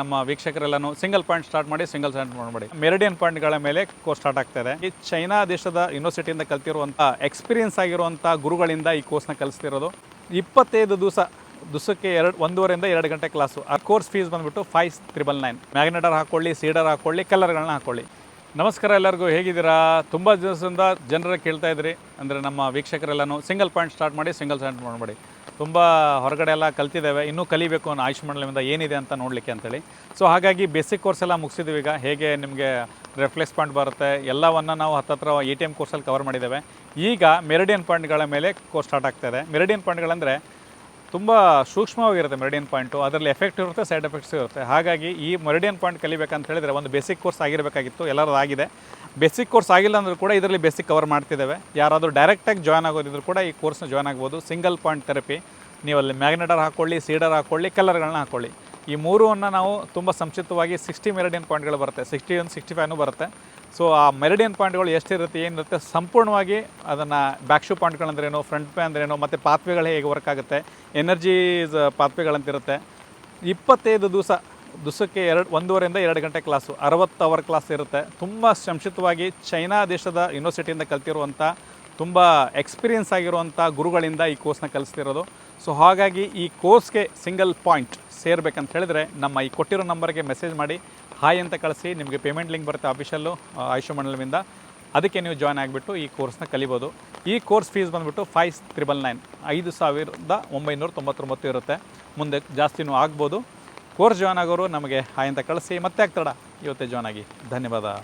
ನಮ್ಮ ವೀಕ್ಷಕರೆಲ್ಲನೂ single point start ಮಾಡಿ ಸಿಂಗಲ್ ಸ್ಟಾರ್ಟ್ ಮಾಡಿ. ಮೆರಿಡಿಯನ್ ಪಾಯಿಂಟ್ಗಳ ಮೇಲೆ ಕೋರ್ಸ್ ಸ್ಟಾರ್ಟ್ ಆಗ್ತಾ ಇದೆ. ಈ ಚೈನಾ ದೇಶದ ಯೂನಿವರ್ಸಿಟಿಯಿಂದ ಕಲ್ತಿರುವಂಥ ಎಕ್ಸ್ಪೀರಿಯನ್ಸ್ ಆಗಿರುವಂಥ ಗುರುಗಳಿಂದ ಈ ಕೋರ್ಸ್ನ ಕಲಿಸ್ತಿರೋದು. ಇಪ್ಪತ್ತೈದು ದಿವಸ, ದಿವಸಕ್ಕೆ ಎರಡು, ಒಂದೂವರೆಯಿಂದ ಎರಡು ಗಂಟೆ ಕ್ಲಾಸು ಆ ಕೋರ್ಸ್ ಫೀಸ್ ಬಂದುಬಿಟ್ಟು ಫೈವ್ ತ್ರಿಬಲ್ ನೈನ್ ಮ್ಯಾಗ್ನೆಟರ್ ಹಾಕೊಳ್ಳಿ ಸೀಡರ್ ಹಾಕ್ಕೊಳ್ಳಿ ಕಲರ್ಗಳನ್ನ ಹಾಕ್ಕೊಳ್ಳಿ ನಮಸ್ಕಾರ ಎಲ್ಲರಿಗೂ, ಹೇಗಿದ್ದೀರಾ? ತುಂಬ ದಿವಸದಿಂದ ಜನರ ಕೇಳ್ತಾ ಇದ್ರಿ. ಅಂದರೆ ನಮ್ಮ ವೀಕ್ಷಕರೆಲ್ಲನೂ ಸಿಂಗಲ್ ಪಾಯಿಂಟ್ ಸ್ಟಾರ್ಟ್ ಮಾಡಿ ಸಿಂಗಲ್ ಸ್ಟಾರ್ಟ್ ಮಾಡಬೇಡಿ ತುಂಬ ಹೊರಗಡೆ ಎಲ್ಲ ಕಲ್ತಿದ್ದೇವೆ. ಇನ್ನೂ ಕಲಿಬೇಕು ಅನ್ನೋ ಆಯುಷ್ ಮಂಡಲದಿಂದ ಏನಿದೆ ಅಂತ ನೋಡಲಿಕ್ಕೆ ಅಂತೇಳಿ. ಸೊ ಹಾಗಾಗಿ ಬೇಸಿಕ್ ಕೋರ್ಸ್ ಎಲ್ಲ ಮುಗಿಸಿದ್ವಿ ಈಗ. ಹೇಗೆ ನಿಮಗೆ ರೆಫ್ಲೆಕ್ಸ್ ಪಾಯಿಂಟ್ ಬರುತ್ತೆ, ಎಲ್ಲವನ್ನು ನಾವು ಹತ್ತತ್ರ ಎ ಟಿ ಎಂ ಕೋರ್ಸಲ್ಲಿ ಕವರ್ ಮಾಡಿದ್ದೇವೆ. ಈಗ ಮೆರಿಡಿಯನ್ ಪಾಯಿಂಟ್ಗಳ ಮೇಲೆ ಕೋರ್ಸ್ ಸ್ಟಾರ್ಟ್ ಆಗ್ತಾಯಿದೆ ಮೆರಿಡಿಯನ್ ಪಾಯಿಂಟ್ಗಳಂದರೆ ತುಂಬ ಸೂಕ್ಷ್ಮವಾಗಿರುತ್ತೆ ಮೆರಿಡಿಯನ್ ಪಾಯಿಂಟು ಅದರಲ್ಲಿ ಎಫೆಕ್ಟ್ ಇರುತ್ತೆ ಸೈಡ್ ಎಫೆಕ್ಟ್ಸ್ ಇರುತ್ತೆ. ಹಾಗಾಗಿ ಈ ಮೆರಿಡಿಯನ್ ಪಾಯಿಂಟ್ ಕಲಿಬೇಕಂತ ಹೇಳಿದರೆ ಒಂದು ಬೇಸಿಕ್ ಕೋರ್ಸ್ ಆಗಿರಬೇಕಾಗಿತ್ತು ಎಲ್ಲರದ್ದು ಆಗಿದೆ ಬೇಸಿಕ್ ಕೋರ್ಸ್ ಆಗಿಲ್ಲ ಅಂದರೂ ಕೂಡ ಇದರಲ್ಲಿ ಬೇಸಿಕ್ ಕವರ್ ಮಾಡ್ತಿದ್ದೇವೆ. ಯಾರಾದರೂ ಡೈರೆಕ್ಟಾಗಿ ಜಾಯ್ನ್ ಆಗೋದಿದ್ರು ಕೂಡ ಈ ಕೋರ್ಸ್ನ ಜಾಯ್ನ್ ಆಗ್ಬೋದು. ಸಿಂಗಲ್ ಪಾಯಿಂಟ್ ಥೆರಪಿ ನೀವು ಅಲ್ಲಿ ಮ್ಯಾಗ್ನೆಟರ್ ಹಾಕ್ಕೊಳ್ಳಿ ಸೀಡರ್ ಹಾಕ್ಕೊಳ್ಳಿ ಕಲರ್ಗಳನ್ನ ಹಾಕ್ಕೊಳ್ಳಿ ಈ ಮೂರುವನ್ನು ನಾವು ತುಂಬ ಸಂಕ್ಷಿಪ್ತವಾಗಿ ಸಿಕ್ಸ್ಟಿ ಮೆರಿಡಿಯನ್ ಪಾಯಿಂಟ್ಗಳು ಬರುತ್ತೆ. ಸಿಕ್ಸ್ಟಿ ಒಂದು ಸಿಕ್ಸ್ಟಿ ಫೈವ್ನು ಬರುತ್ತೆ. ಸೊ ಆ ಮೆರಿಡಿಯನ್ ಪಾಯಿಂಟ್ಗಳು ಎಷ್ಟಿರುತ್ತೆ ಏನಿರುತ್ತೆ ಸಂಪೂರ್ಣವಾಗಿ ಅದನ್ನು ಬ್ಯಾಕ್ ಶೂ ಪಾಯಿಂಟ್ಗಳಂದ್ರೇನು ಫ್ರಂಟ್ ಪೇ ಅಂದ್ರೇನು, ಮತ್ತು ಪಾತ್ವೆಗಳು ಹೇಗೆ ವರ್ಕ್ ಆಗುತ್ತೆ ಎನರ್ಜೀಸ್ ಪಾತ್ವೆಗಳಂತಿರುತ್ತೆ ಇಪ್ಪತ್ತೈದು ದಿವಸ ದಿವಸಕ್ಕೆ ಎರಡು, ಒಂದೂವರೆಯಿಂದ ಎರಡು ಗಂಟೆ ಕ್ಲಾಸು, ಅರವತ್ತು ಅವರ್ ಕ್ಲಾಸ್ ಇರುತ್ತೆ. ತುಂಬ ಸಂಕ್ಷಿಪ್ತವಾಗಿ ಚೈನಾ ದೇಶದ ಯೂನಿವರ್ಸಿಟಿಯಿಂದ ಕಲ್ತಿರುವಂಥ ತುಂಬ ಎಕ್ಸ್ಪೀರಿಯನ್ಸ್ ಆಗಿರುವಂಥ ಗುರುಗಳಿಂದ ಈ ಕೋರ್ಸ್ನ ಕಲಿಸ್ತಿರೋದು. ಸೊ ಹಾಗಾಗಿ ಈ ಕೋರ್ಸ್ಗೆ ಸಿಂಗಲ್ ಪಾಯಿಂಟ್ ಸೇರ್ಬೇಕಂತ ಹೇಳಿದ್ರೆ ನಮ್ಮ ಈ ಕೊಟ್ಟಿರೋ ನಂಬರ್ಗೆ ಮೆಸೇಜ್ ಮಾಡಿ ಹಾಯ್ ಅಂತ ಕಳಿಸಿ, ನಿಮಗೆ ಪೇಮೆಂಟ್ ಲಿಂಕ್ ಬರುತ್ತೆ ಆಫೀಷಲ್ಲು ಆಯುಷ್ ಮಂಡಲದಿಂದ ಅದಕ್ಕೆ ನೀವು ಜಾಯ್ನ್ ಆಗಿಬಿಟ್ಟು ಈ ಕೋರ್ಸ್ನ ಕಲಿಬೋದು. ಈ ಕೋರ್ಸ್ ಫೀಸ್ ಬಂದುಬಿಟ್ಟು ಫೈವ್ ತ್ರಿಬಲ್ ನೈನ್ ಐದು ಸಾವಿರದ ಒಂಬೈನೂರ ತೊಂಬತ್ತೊಂಬತ್ತು ಇರುತ್ತೆ. ಮುಂದೆ ಜಾಸ್ತಿನೂ ಆಗ್ಬೋದು. ಕೋರ್ಸ್ ಜಾಯ್ನ್ ಆಗೋರು ನಮಗೆ ಹಾಯ್ ಕಳಿಸಿ. ಮತ್ತೆ ಆಗ್ತಾಡ ಇವತ್ತೇ ಜಾಯ್ನ್ ಆಗಿ. ಧನ್ಯವಾದ.